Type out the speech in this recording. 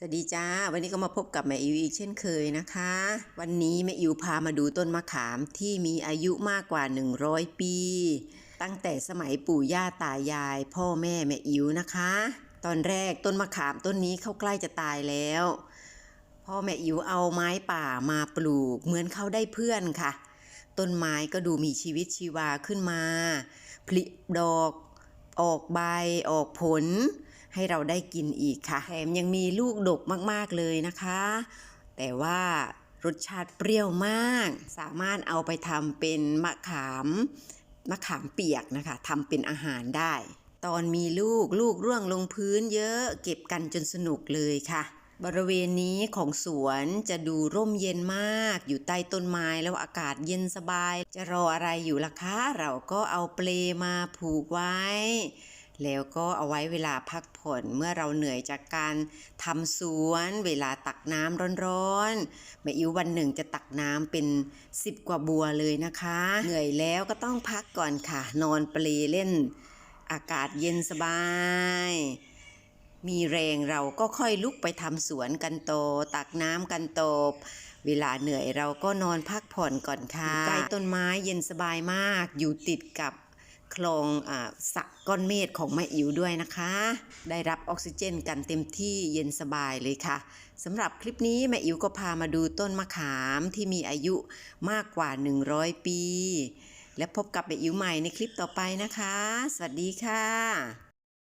สวัสดีจ้า วันนี้ก็มาพบกับแม่อิวอีกเช่นเคยนะคะ วันนี้แม่อิวพามาดูต้นมะขามที่มีอายุมากกว่า 100 ปี ตั้งแต่สมัยปู่ย่าตายาย พ่อแม่แม่อิวนะคะ ตอนแรกต้นมะขามต้นนี้เขาใกล้จะตายแล้ว พ่อแม่อิวเอาไม้ป่ามาปลูก เหมือนเขาได้เพื่อนค่ะ ต้นไม้ก็ดูมีชีวิตชีวาขึ้นมา ผลิดอก ออกใบออกผล ให้เราได้กินอีกค่ะแถมยังมีลูกดกมากๆเลยนะคะ แต่ว่ารสชาติเปรี้ยวมาก สามารถเอาไปทำเป็นมะขามมะขามเปียกนะคะทำเป็นอาหารได้ ตอนมีลูกลูกร่วงลงพื้นเยอะเก็บกันจนสนุกเลยค่ะ บริเวณนี้ของสวนจะดูร่มเย็นมาก อยู่ใต้ต้นไม้แล้วอากาศเย็นสบาย จะรออะไรอยู่ล่ะคะ เราก็เอาเปลมาผูกไว้ แล้วก็เอาไว้เวลาพักผ่อนเมื่อเราเหนื่อยจากการทำสวน เวลาตักน้ำร้อนๆแม่อิววันหนึ่งจะตักน้ำเป็นสิบกว่าบัวเลยนะคะ เหนื่อยแล้วก็ต้องพักก่อนค่ะ นอนเปลเล่น อากาศเย็นสบาย มีแรงเราก็ค่อยลุกไปทำสวนกันโต ตักน้ำกันโตบเวลาเหนื่อยเราก็นอนพักผ่อนก่อนค่ะใกล้ต้นไม้เย็นสบายมากอยู่ติดกับ คลองอสระก้อนเมฆของแม่อิ๋วด้วยนะคะ ได้รับออกซิเจนกันเต็มที่เย็นสบายเลยค่ะสำหรับคลิปนี้แม่อิ๋วก็พามาดูต้นมะขามที่มีอายุมากกว่า 100 ปี และพบกับแม่อิ๋วใหม่ในคลิปต่อไปนะคะ สวัสดีค่ะ